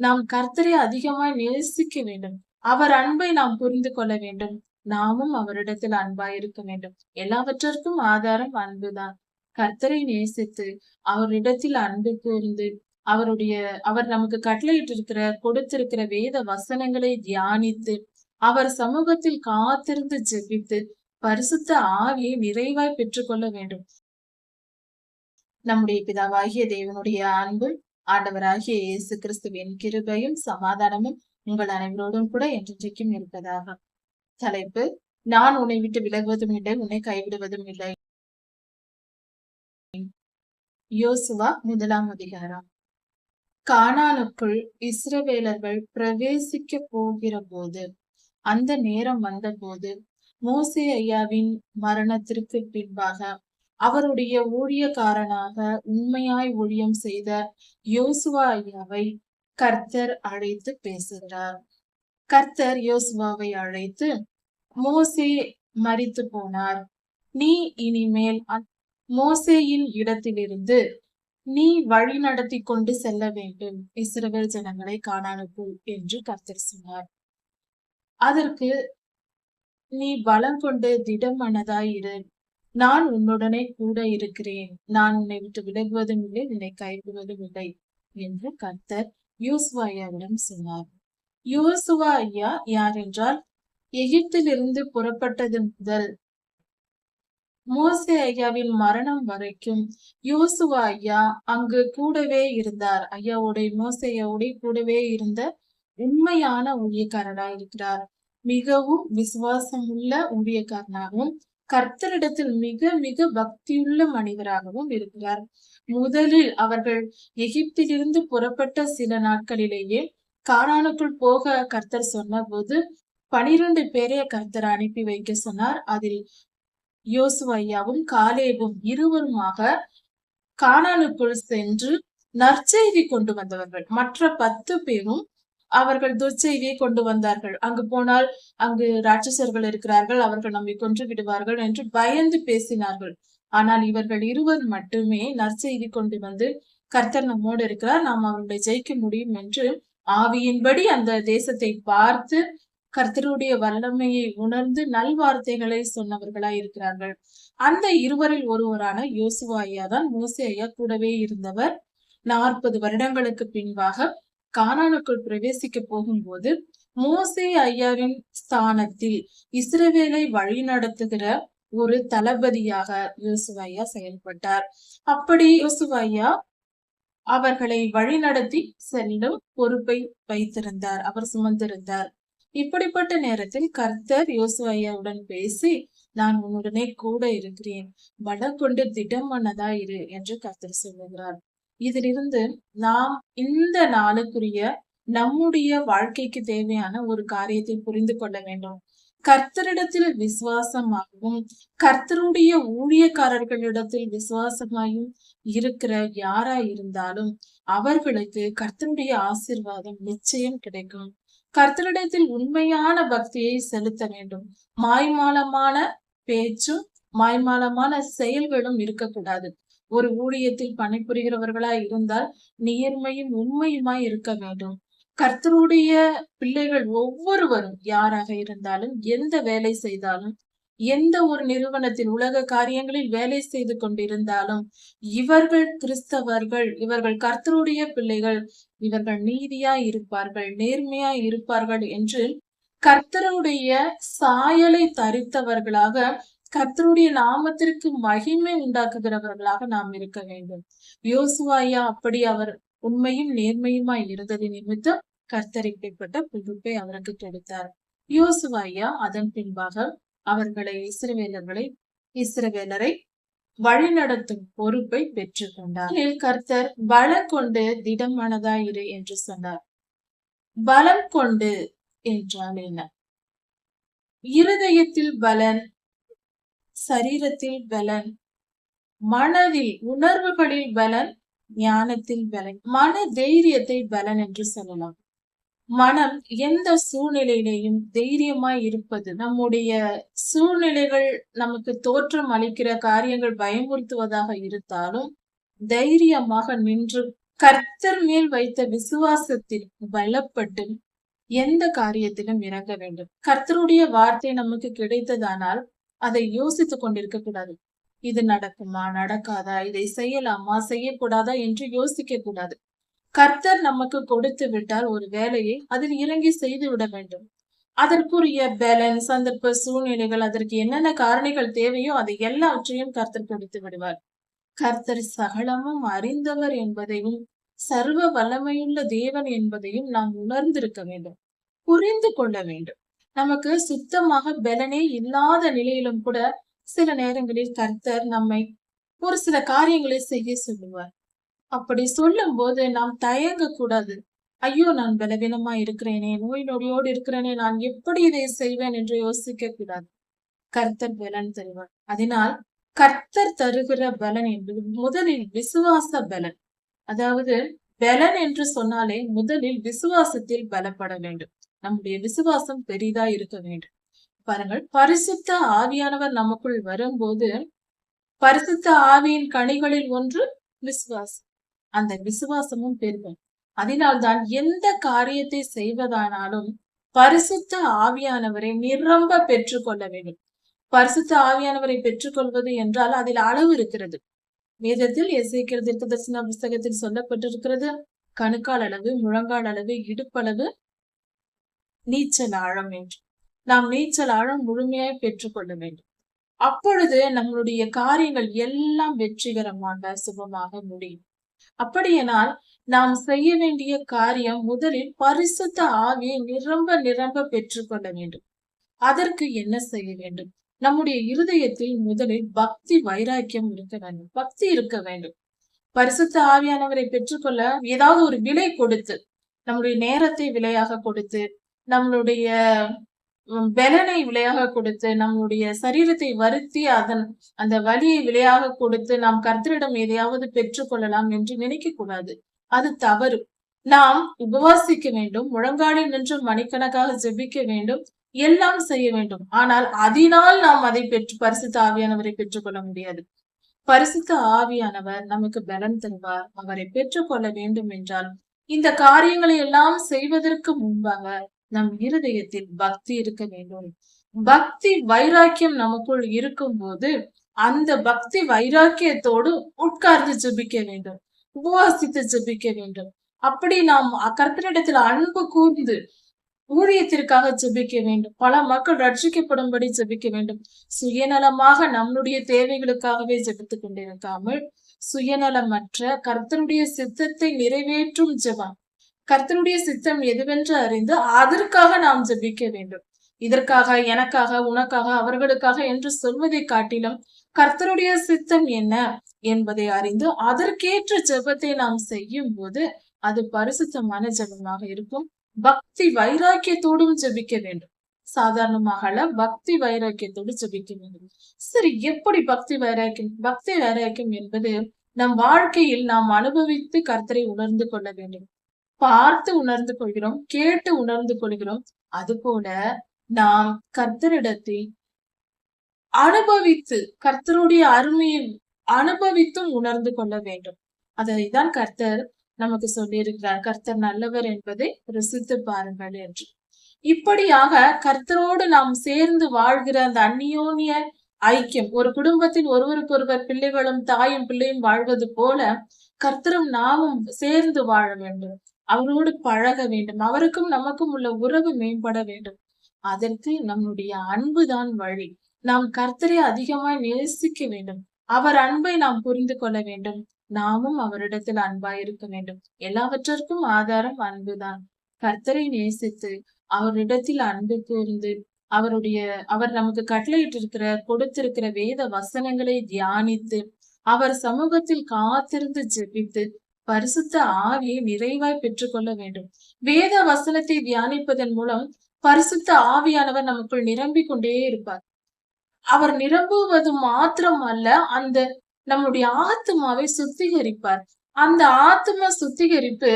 நாம் கர்த்தரை அதிகமாய் நேசிக்க வேண்டும். அவர் அன்பை நாம் புரிந்து கொள்ள வேண்டும். நாமும் அவரிடத்தில் அன்பாய் இருக்க வேண்டும். எல்லாவற்றிற்கும் ஆதாரம் அன்புதான். கர்த்தரை நேசித்து அவரிடத்தில் அன்பு கூர்ந்து அவருடைய அவர் நமக்கு கட்டளையிட்டிருக்கிற கொடுத்திருக்கிற வேத வசனங்களை தியானித்து அவர் சமூகத்தில் காத்திருந்து ஜெபித்து பரிசுத்த ஆவியை நிறைவாய் பெற்றுக்கொள்ள வேண்டும். நம்முடைய பிதாவாகிய தேவனுடைய அன்பு ஆண்டவராகிய இயேசு கிறிஸ்துவின் கிருபையும் சமாதானமும் உங்கள் அனைவரோடும் கூட என்றென்றைக்கும் இருப்பதாக. தலைப்பு நான் உன்னை விட்டு விலகுவதும் இல்லை உன்னை கைவிடுவதும் இல்லை. யோசுவா முதலாம் அதிகாரம். கானானுக்குள் இஸ்ரவேலர்கள் பிரவேசிக்க போகிற போது அந்த நேரம் வந்தபோது மோசே ஐயாவின் மரணத்திற்கு பின்பாக அவருடைய ஊழியக்காரனாக உண்மையாய் ஊழியம் செய்த யோசுவா ஐயாவை கர்த்தர் அழைத்து பேசுகிறார். கர்த்தர் யோசுவாவை அழைத்து மோசே மறித்து போனார். நீ இனிமேல் மோசேயின் இடத்திலிருந்து நீ வழி நடத்தி கொண்டு செல்ல வேண்டும். இஸ்ரவேல் ஜனங்களை காணானுக்கு என்று கர்த்தர் சொன்னார். அதற்கு நீ பலம் கொண்டு திடமனதாய் இரு நான் உன்னுடனே கூட இருக்கிறேன். நான் உன்னை விட்டு விலகுவதும் இல்லை உன்னை கைவிடுவதும் இல்லை என்று கர்த்தர் யூசுவா ஐயாவிடம் சொன்னார். யோசுவா ஐயா யார் என்றால் எகிப்திலிருந்து புறப்பட்டது முதல் மோசே ஐயாவின் மரணம் வரைக்கும் யோசுவா ஐயா அங்கு கூடவே இருந்தார். ஐயாவோட மோசே கூடவே இருந்த உண்மையான ஊழியக்காரராய் இருக்கிறார் மிகவும் விசுவாசமுள்ள ஊழியக்காரனாகவும் கர்த்தரிடத்தில் மிக மிக பக்தியுள்ள மனிதராகவும் இருக்கிறார். முதலில் அவர்கள் எகிப்திலிருந்து புறப்பட்ட சில நாட்களிலேயே காரானுக்குள் போக கர்த்தர் சொன்னபோது பனிரெண்டு பேரை கர்த்தர் அனுப்பி வைக்க சொன்னார். அதில் யோசுவையாவும் காலேவும் இருவருமாக காணானுக்குள் சென்று நற்செய்தி கொண்டு வந்தவர்கள். மற்ற பத்து பேரும் அவர்கள் துர்ச்செய்தியை கொண்டு வந்தார்கள். அங்கு போனால் அங்கு ராட்சசர்கள் இருக்கிறார்கள். அவர்கள் நம்மை கொன்று விடுவார்கள் என்று பயந்து பேசினார்கள். ஆனால் இவர்கள் இருவர் மட்டுமே நற்செய்தி கொண்டு வந்து கர்த்தர் நம்மோடு இருக்கிறார். நாம் அவர்களை ஜெயிக்க முடியும் என்று ஆவியின்படி அந்த தேசத்தை பார்த்து கர்த்தருடைய வல்லமையை உணர்ந்து நல்வார்த்தைகளை சொன்னவர்களாய் இருக்கிறார்கள். அந்த இருவரில் ஒருவரான யோசுவா ஐயா தான். மோசே ஐயா கூடவே இருந்தவர். நாற்பது வருடங்களுக்கு பின்பாக கானானுக்குள் பிரவேசிக்க போகும்போது மோசே ஐயாவின் ஸ்தானத்தில் இஸ்ரவேலை வழிநடத்துகிற ஒரு தளபதியாக யோசுவையா செயல்பட்டார். அப்படி யோசுவையா அவர்களை வழிநடத்தி செல்லும் பொறுப்பை வைத்திருந்தார். அவர் சுமந்திருந்தார். இப்படிப்பட்ட நேரத்தில் கர்த்தர் யோசுவையாவுடன் பேசி நான் உன்னுடனே கூட இருக்கிறேன். பலம் கொண்டு திடமனதா இரு என்று கர்த்தர் சொல்லுகிறார். இதிலிருந்து நாம் இந்த நாளுக்குரிய நம்முடைய வாழ்க்கைக்கு தேவையான ஒரு காரியத்தை புரிந்து கொள்ள வேண்டும். கர்த்தரிடத்தில் விசுவாசமாகவும் கர்த்தருடைய ஊழியக்காரர்களிடத்தில் விசுவாசமாயும் இருக்கிற யாரா இருந்தாலும் அவர்களுக்கு கர்த்தருடைய ஆசிர்வாதம் நிச்சயம் கிடைக்கும். கர்த்தரிடத்தில் உண்மையான பக்தியை செலுத்த வேண்டும். மாய்மாலமான பேச்சும் மாய்மாலமான செயல்களும் இருக்கக்கூடாது. ஒரு ஊழியத்தில் பணிபுரிகிறவர்களா இருந்தால் நேர்மையும் உண்மையுமாய் இருக்க வேண்டும். கர்த்தருடைய பிள்ளைகள் ஒவ்வொருவரும் யாராக இருந்தாலும் எந்த வேலை செய்தாலும் எந்த ஒரு நிறுவனத்தில் உலக காரியங்களில் வேலை செய்து கொண்டிருந்தாலும் இவர்கள் கிறிஸ்தவர்கள் இவர்கள் கர்த்தருடைய பிள்ளைகள் இவர்கள் நீதியா இருப்பார்கள் நேர்மையா இருப்பார்கள் என்று கர்த்தருடைய சாயலை தரித்தவர்களாக கர்த்தருடைய நாமத்திற்கு மகிமை உண்டாக்குகிறவர்களாக நாம் இருக்க வேண்டும். யோசுவாயா அப்படி அவர் உண்மையும் நேர்மையுமாய் இருந்தது நிமித்தம் கர்த்தர் இப்படிப்பட்ட பொறுப்பை அவருக்கு கொடுத்தார். யோசுவாயா அதன் பின்பாக அவர்களை இஸ்ரவேலர்களை இஸ்ரவேலரை வழிநடத்தும் பொறுப்பை பெற்றுக்கொண்டார் கர்த்தர் பலம் கொண்டு திடமானதாயிரு என்று சொன்னார். பலம் கொண்டு என்றால் என்ன? இருதயத்தில் பலன் சரீரத்தில் பலன் மனதில் உணர்வுகளில் பலன் ஞானத்தில் பலன் மன தைரியத்தை பலன் என்று சொல்லலாம். மனம் எந்த சூழ்நிலையிலையும் தைரியமாய் இருப்பது நம்முடைய சூழ்நிலைகள் நமக்கு தோற்றம் அளிக்கிற காரியங்கள் பயமுறுத்துவதாக இருந்தாலும் தைரியமாக நின்று கர்த்தர் மேல் வைத்த விசுவாசத்தில் பலப்பட்டு எந்த காரியத்திலும் இறங்க வேண்டும். கர்த்தருடைய வார்த்தை நமக்கு கிடைத்ததானால் அதை யோசித்துக் கொண்டிருக்க கூடாது. இது நடக்குமா நடக்காதா இதை செய்யலாமா செய்யக்கூடாதா என்று யோசிக்க கூடாது. கர்த்தர் நமக்கு கொடுத்து விட்டால் ஒரு வேலையை அதில் இறங்கி செய்து விட வேண்டும். அதற்குரிய பேலன்ஸ் சந்தர்ப்ப சூழ்நிலைகள் அதற்கு என்னென்ன காரணிகள் தேவையோ அதை எல்லாவற்றையும் கர்த்தர் கொடுத்து விடுவார். கர்த்தர் சகலமும் அறிந்தவர் என்பதையும் சர்வ வல்லமையுள்ள தேவன் என்பதையும் நாம் உணர்ந்திருக்க வேண்டும் புரிந்து கொள்ள வேண்டும். நமக்கு சுத்தமாக பலனே இல்லாத நிலையிலும் கூட சில நேரங்களில் கர்த்தர் நம்மை ஒரு சில காரியங்களை செய்ய சொல்லுவார். அப்படி சொல்லும் போது நாம் தயங்க கூடாது ஐயோ நான் பலவீனமா இருக்கிறேனே நோய் நொடியோடு இருக்கிறேனே நான் எப்படி இதை செய்வேன்? என்று யோசிக்க கூடாது கர்த்தர் பலன் தருவார். அதனால் கர்த்தர் தருகிற பலன் என்பது முதலில் விசுவாச பலன். அதாவது பலன் என்று சொன்னாலே முதலில் விசுவாசத்தில் பலப்பட வேண்டும். நம்முடைய விசுவாசம் பெரிதா இருக்க வேண்டும். பாருங்கள் பரிசுத்த ஆவியானவர் நமக்குள் வரும்போது பரிசுத்த ஆவியின் கனிகளில் ஒன்று விசுவாசம். அந்த விசுவாசமும் பெருமை அதனால்தான் எந்த காரியத்தை செய்வதானாலும் பரிசுத்த ஆவியானவரை நிரம்ப பெற்றுக்கொள்ள வேண்டும். பரிசுத்த ஆவியானவரை பெற்றுக்கொள்வது என்றால் அதில் அளவு இருக்கிறது. வேதத்தில் எசைக்கிறது தீர்க்க புஸ்தகத்தில் சொல்லப்பட்டிருக்கிறது கணுக்கால் அளவு முழங்கால் அளவு இடுப்பளவு நீச்சல் ஆழம் என்று நாம் நீச்சல் ஆழம் முழுமையாய் பெற்றுக்கொள்ள வேண்டும். அப்பொழுது நம்மளுடைய காரியங்கள் எல்லாம் வெற்றிகரமாக சுபமாக முடியும். அப்படியானால் நாம் செய்ய வேண்டிய காரியம் முதலில் பரிசுத்த ஆவியை நிரம்ப நிரம்ப பெற்றுக்கொள்ள வேண்டும். அதற்கு என்ன செய்ய வேண்டும்? நம்முடைய இருதயத்தில் முதலில் பக்தி வைராக்கியம் இருக்க வேண்டும். பக்தி இருக்க வேண்டும். பரிசுத்த ஆவியானவரை பெற்றுக்கொள்ள ஏதாவது ஒரு விலை கொடுத்து நம்முடைய நேரத்தை விலையாக கொடுத்து நம்மளுடைய பலனை விலையாக கொடுத்து நம்முடைய சரீரத்தை வருத்தி அதன் அந்த வலியை விலையாக கொடுத்து நாம் கர்த்தரிடம் எதையாவது பெற்றுக்கொள்ளலாம் என்று நினைக்க கூடாது. அது தவறு. நாம் உபவாசிக்க வேண்டும் முழங்காலில் நின்று மணிக்கணக்காக ஜெபிக்க வேண்டும் எல்லாம் செய்ய வேண்டும். ஆனால் அதனால் நாம் அதை பெற்று பரிசுத்த ஆவியானவரை பெற்றுக்கொள்ள முடியாது. பரிசுத்த ஆவியானவர் நமக்கு பலன் தருவார். அவரை பெற்றுக்கொள்ள வேண்டும் என்றால் இந்த காரியங்களை எல்லாம் செய்வதற்கு முன்பாக நம் இருதயத்தில் பக்தி இருக்க வேண்டும். பக்தி வைராக்கியம் நமக்குள் இருக்கும் போது அந்த பக்தி வைராக்கியத்தோடு உட்கார்ந்து ஜபிக்க வேண்டும். உபவாசித்து ஜபிக்க வேண்டும். அப்படி நாம் கர்த்தனிடத்தில் அன்பு கூர்ந்து ஊழியத்திற்காக ஜபிக்க வேண்டும். பல மக்கள் ரட்சிக்கப்படும்படி ஜபிக்க வேண்டும். சுயநலமாக நம்முடைய தேவைகளுக்காகவே ஜெபித்துக் கொண்டிருக்காமல் சுயநலமற்ற கர்த்தனுடைய சித்தத்தை நிறைவேற்றும் ஜெபம். கர்த்தனுடைய சித்தம் எதுவென்று அறிந்து அதற்காக நாம் ஜபிக்க வேண்டும். இதற்காக எனக்காக உனக்காக அவர்களுக்காக என்று சொல்வதை காட்டிலும் கர்த்தருடைய சித்தம் என்ன என்பதை அறிந்து அதற்கேற்ற ஜெபத்தை நாம் செய்யும் போது அது பரிசுத்தமான ஜெபமாக இருக்கும். பக்தி வைராக்கியத்தோடும் ஜெபிக்க வேண்டும். சாதாரணமாக பக்தி வைராக்கியத்தோடு ஜெபிக்க வேண்டும். சரி எப்படி பக்தி வைராக்கியம் பக்தி வைராக்கியம் என்பது நம் வாழ்க்கையில் நாம் அனுபவித்து கர்த்தரை உணர்ந்து கொள்ள வேண்டும். பார்த்து உணர்ந்து கொள்கிறோம் கேட்டு உணர்ந்து கொள்கிறோம். அதுபோல நாம் கர்த்தரிடத்தை அனுபவித்து கர்த்தருடைய அருமையை அனுபவித்தும் உணர்ந்து கொள்ள வேண்டும். அதைதான் கர்த்தர் நமக்கு சொல்லியிருக்கிறார். கர்த்தர் நல்லவர் என்பதை ரசித்து பாருங்கள் என்று. இப்படியாக கர்த்தரோடு நாம் சேர்ந்து வாழ்கிற அந்த அந்நியோனிய ஐக்கியம் ஒரு குடும்பத்தில் ஒருவருக்கொருவர் பிள்ளைகளும் தாயும் பிள்ளையும் வாழ்வது போல கர்த்தரும் நாமும் சேர்ந்து வாழ வேண்டும். அவரோடு பழக வேண்டும். அவருக்கும் நமக்கும் உள்ள உறவு மேம்பட வேண்டும். அதற்கு நம்முடைய அன்புதான் வழி. நாம் கர்த்தரை அதிகமாய் நேசிக்க வேண்டும். அவர் அன்பை நாம் புரிந்து கொள்ள வேண்டும். நாமும் அவரிடத்தில் அன்பாய் இருக்க வேண்டும். எல்லாவற்றிற்கும் ஆதாரம் அன்புதான். கர்த்தரை நேசித்து அவரிடத்தில் அன்பு கூர்ந்து அவருடைய அவர் நமக்கு கட்டளையிட்டிருக்கிற கொடுத்திருக்கிற வேத வசனங்களை தியானித்து அவர் சமூகத்தில் காத்திருந்து ஜெபித்து பரிசுத்த ஆவியை நிறைவாய் பெற்றுக்கொள்ள வேண்டும். வேத வசனத்தை தியானிப்பதன் மூலம் பரிசுத்த ஆவியானவர் நமக்குள் நிரம்பிக் கொண்டே இருப்பார். அவர் நிரம்புவது மாத்திரம் அல்ல அந்த நம்முடைய ஆத்மாவை சுத்திகரிப்பார். அந்த ஆத்ம சுத்திகரிப்பு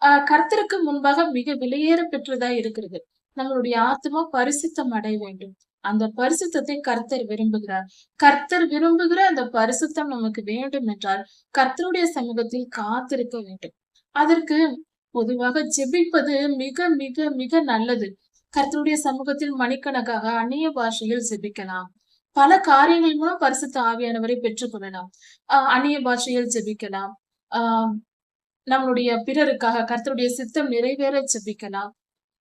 அஹ் கர்த்தருக்கு முன்பாக மிக விலையேற பெற்றதா இருக்கிறது. நம்மளுடைய ஆத்மா பரிசுத்தம் அடைய வேண்டும் அந்த பரிசுத்தத்தை கர்த்தர் விரும்புகிறார். கர்த்தர் விரும்புகிற அந்த பரிசுத்தம் நமக்கு வேண்டும் என்றால் கர்த்தருடைய சமூகத்தில் காத்திருக்க வேண்டும். அதற்கு பொதுவாக ஜெபிப்பது மிக மிக மிக நல்லது. கர்த்தருடைய சமூகத்தில் மணிக்கணக்காக அந்நிய பாஷையில் ஜெபிக்கலாம். பல காரியங்கள் மூலம் பரிசுத்த ஆவியானவரை பெற்றுக்கொள்ளலாம் ஆஹ் அந்நிய பாஷையில் ஜெபிக்கலாம். ஆஹ் நம்மளுடைய பிறருக்காக கர்த்தருடைய சித்தம் நிறைவேற ஜெபிக்கலாம்.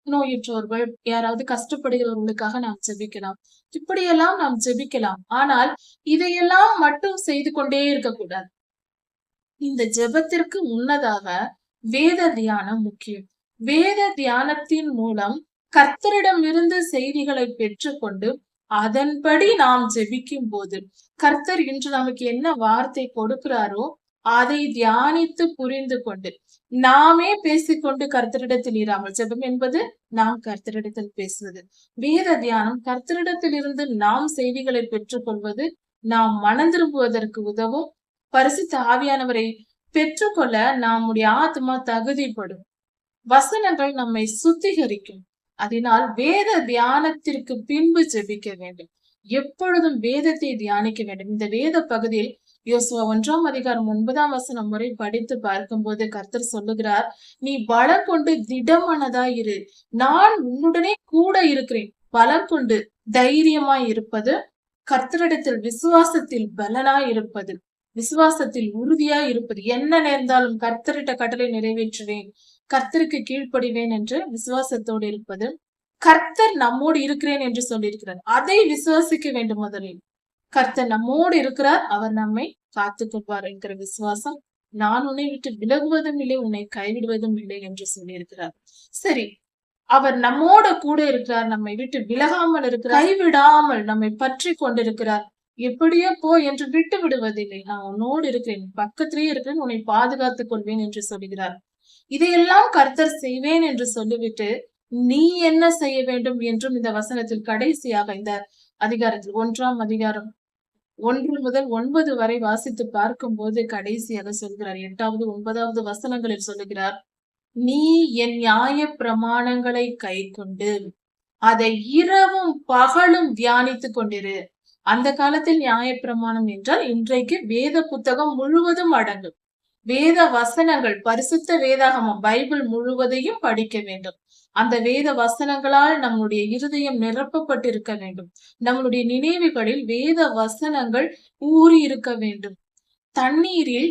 நோயுற்றோர்கள் யாராவது கஷ்டப்படுகிறவர்களுக்காக நாம் ஜெபிக்கலாம். இப்படியெல்லாம் நாம் ஜெபிக்கலாம். ஆனால் இதையெல்லாம் மட்டும் செய்து கொண்டே இருக்கக்கூடாது. இந்த ஜெபத்திற்கு முன்னதாக வேத தியானம் முக்கியம். வேத தியானத்தின் மூலம் கர்த்தரிடமிருந்து செய்திகளை பெற்றுக்கொண்டு அதன்படி நாம் ஜெபிக்கும் போது கர்த்தர் இன்று நமக்கு என்ன வார்த்தை கொடுக்கிறாரோ அதை தியானித்து புரிந்து கொண்டு நாமே பேசிக்கொண்டு கர்த்தரிடத்தில் இராமல். ஜெபம் என்பது நாம் கர்த்தரிடத்தில் பேசுவது. வேத தியானம் கர்த்தரிடத்தில் இருந்து நாம் செய்திகளை பெற்றுக்கொள்வது நாம் மனந்திரும்புவதற்கு உதவும். பரிசுத்த ஆவியானவரை பெற்றுக்கொள்ள நம்முடைய ஆத்மா தகுதிப்படும். வசனங்கள் நம்மை சுத்திகரிக்கும். அதனால் வேத தியானத்திற்கு பின்பு ஜெபிக்க வேண்டும். எப்பொழுதும் வேதத்தை தியானிக்க வேண்டும். இந்த வேத பகுதியில் யோசுவா ஒன்றாம் அதிகாரம் ஒன்பதாம் வசனம் முறை படித்து பார்க்கும்போது கர்த்தர் சொல்லுகிறார் நீ பலம் கொண்டு திடமானதா இரு. நான் உன்னுடனே கூட இருக்கிறேன். பலம் கொண்டு தைரியமாய் இருப்பது கர்த்தரிடத்தில் விசுவாசத்தில் பலனாய் இருப்பது. விசுவாசத்தில் உறுதியாய் இருப்பது. என்ன நேர்ந்தாலும் கர்த்தரிட்ட கட்டளை நிறைவேற்றுவேன். கர்த்தருக்கு கீழ்ப்படிவேன் என்று விசுவாசத்தோடு இருப்பது. கர்த்தர் நம்மோடு இருக்கிறேன் என்று சொல்லியிருக்கிறார். அதை விசுவாசிக்க வேண்டும் முதலில். கர்த்தர் நம்மோடு இருக்கிறார். அவர் நம்மை காத்துக் கொள்வார் என்கிற விசுவாசம் நான் உன்னை விட்டு விலகுவதும் இல்லை உன்னை கைவிடுவதும் இல்லை என்று சொல்லியிருக்கிறார். சரி அவர் நம்மோட கூட இருக்கிறார் நம்மை விட்டு விலகாமல் இருக்கிறார் கைவிடாமல் நம்மை பற்றி கொண்டிருக்கிறார். எப்படியோ போ என்று விட்டு விடுவதில்லை. நான் உன்னோடு இருக்கிறேன் பக்கத்திலேயே இருக்கிறேன் உன்னை பாதுகாத்துக் கொள்வேன் என்று சொல்லுகிறார் இதையெல்லாம் கர்த்தர் செய்வேன் என்று சொல்லிவிட்டு நீ என்ன செய்ய வேண்டும் என்றும் இந்த வசனத்தில் கடைசியாக இந்த அதிகாரத்தில் ஒன்றாம் அதிகாரம் ஒன்று முதல் ஒன்பது வரை வாசித்து பார்க்கும் போது கடைசியாக சொல்கிறார்? எட்டாவது ஒன்பதாவது வசனங்களில் சொல்லுகிறார் நீ என் நியாய பிரமாணங்களை கை கொண்டு அதை இரவும் பகலும் தியானித்துக் கொண்டிரு. அந்த காலத்தில் நியாய பிரமாணம் என்றால் இன்றைக்கு வேத புத்தகம் முழுவதும் அடங்கும். வேத வசனங்கள் பரிசுத்த வேதாகமம் பைபிள் முழுவதையும் படிக்க வேண்டும். அந்த வேத வசனங்களால் நம்முடைய இருதயம் நிரப்பப்பட்டிருக்க வேண்டும். நம்மளுடைய நினைவுகளில் வேத வசனங்கள் ஊறி இருக்க வேண்டும். தண்ணீரில்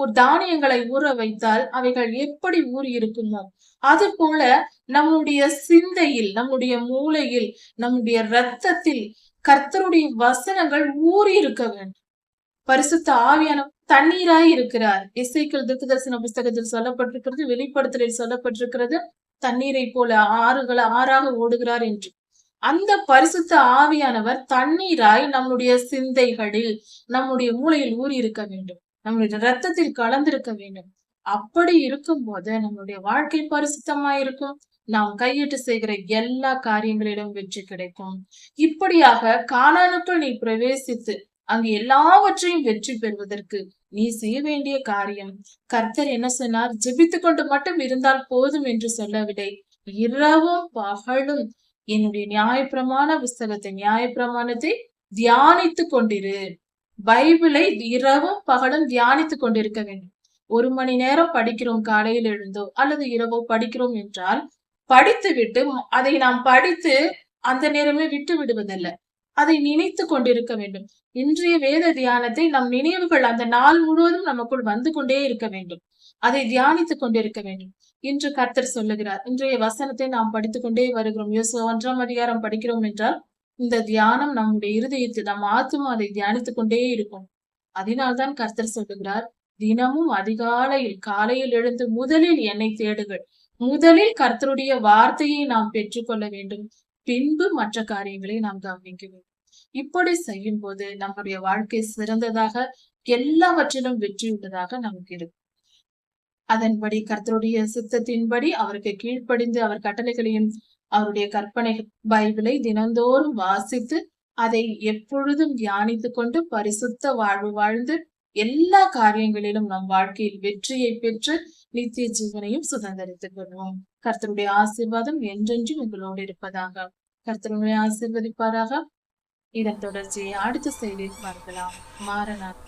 ஒரு தானியங்களை ஊற வைத்தால் அவைகள் எப்படி ஊறி இருக்குமோ அது போல நம்முடைய சிந்தையில் நம்முடைய மூளையில் நம்முடைய ரத்தத்தில் கர்த்தருடைய வசனங்கள் ஊறி இருக்க வேண்டும். பரிசுத்த ஆவியான தண்ணீராய் இருக்கிறார். இசைக்கள் துக்கு புஸ்தகத்தில் சொல்லப்பட்டிருக்கிறது வெளிப்படுத்தலில் சொல்லப்பட்டிருக்கிறது. தண்ணீரை போல ஆறுகள ஆறாக ஓடுகிறார் என்று. அந்த பரிசுத்த ஆவியானவர் தண்ணீராய் நம்முடைய சிந்தைகளில் நம்முடைய மூளையில் ஊறி இருக்க வேண்டும். நம்முடைய ரத்தத்தில் கலந்திருக்க வேண்டும். அப்படி இருக்கும் போது நம்மளுடைய வாழ்க்கை பரிசுத்தமாயிருக்கும். நாம் கையிட்டு செய்கிற எல்லா காரியங்களிலும் வெற்றி கிடைக்கும். இப்படியாக காணானுக்குள் நீ பிரவேசித்து அங்கு எல்லாவற்றையும் வெற்றி பெறுவதற்கு நீ செய்ய வேண்டிய காரியம். கர்த்தர் என்ன சொன்னார்? ஜெபித்து கொண்டு மட்டும் இருந்தால் போதும் என்று சொல்லவில்லை. இரவும் பகலும் என்னுடைய நியாயப்பிரமாண புஸ்தகத்தை நியாயப்பிரமாணத்தை தியானித்து கொண்டிரு. பைபிளை இரவும் பகலும் தியானித்துக் கொண்டிருக்க வேண்டும். ஒரு மணி நேரம் படிக்கிறோம் காலையில் எழுந்தோ அல்லது இரவோ படிக்கிறோம் என்றால் படித்து விட்டு அதை நாம் படித்து அந்த நேரமே விட்டு விடுவதல்ல. அதை நினைத்து கொண்டிருக்க வேண்டும். இன்றைய வேத தியானத்தை நம் நினைவுகள் அந்த நாள் முழுவதும் நமக்குள் வந்து கொண்டே இருக்க வேண்டும். அதை தியானித்துக் கொண்டிருக்க வேண்டும். இன்று கர்த்தர் சொல்லுகிறார் இன்றைய வசனத்தை நாம் படித்துக் கொண்டே வருகிறோம். யோசு ஒன்றாம் அதிகாரம் படிக்கிறோம் என்றால் இந்த தியானம் நம்முடைய இருதயத்தில் நம் ஆத்மா அதை தியானித்துக் கொண்டே இருக்கும். அதனால்தான் கர்த்தர் சொல்லுகிறார் தினமும் அதிகாலையில் காலையில் எழுந்து முதலில் என்னை தேடுங்கள். முதலில் கர்த்தருடைய வார்த்தையை நாம் பெற்றுக்கொள்ள வேண்டும். பின்பு மற்ற காரியங்களை நாம் கவனிக்க வேண்டும். இப்படி செய்யும் போது நம்முடைய வாழ்க்கை சிறந்ததாக எல்லாவற்றிலும் வெற்றி உள்ளதாக நமக்கு இருக்கும். அதன்படி கர்த்தருடைய சித்தத்தின்படி அவருக்கு கீழ்ப்படிந்து அவர் கட்டளைகளையும் அவருடைய கற்பனை பைபிளை தினந்தோறும் வாசித்து அதை எப்பொழுதும் தியானித்து கொண்டு பரிசுத்த வாழ்வு வாழ்ந்து எல்லா காரியங்களிலும் நம் வாழ்க்கையில் வெற்றியை பெற்று நித்திய ஜீவனையும் சுதந்திரித்துக் கொள்வோம். கர்த்தருடைய ஆசீர்வாதம் என்றென்றும் உங்களோடு இருப்பதாக. கர்த்தருடைய ஆசீர்வதிப்பாராக. இதன் தொடர்ச்சியை அடுத்த செய்தியில் பார்க்கலாம். மாறனார்.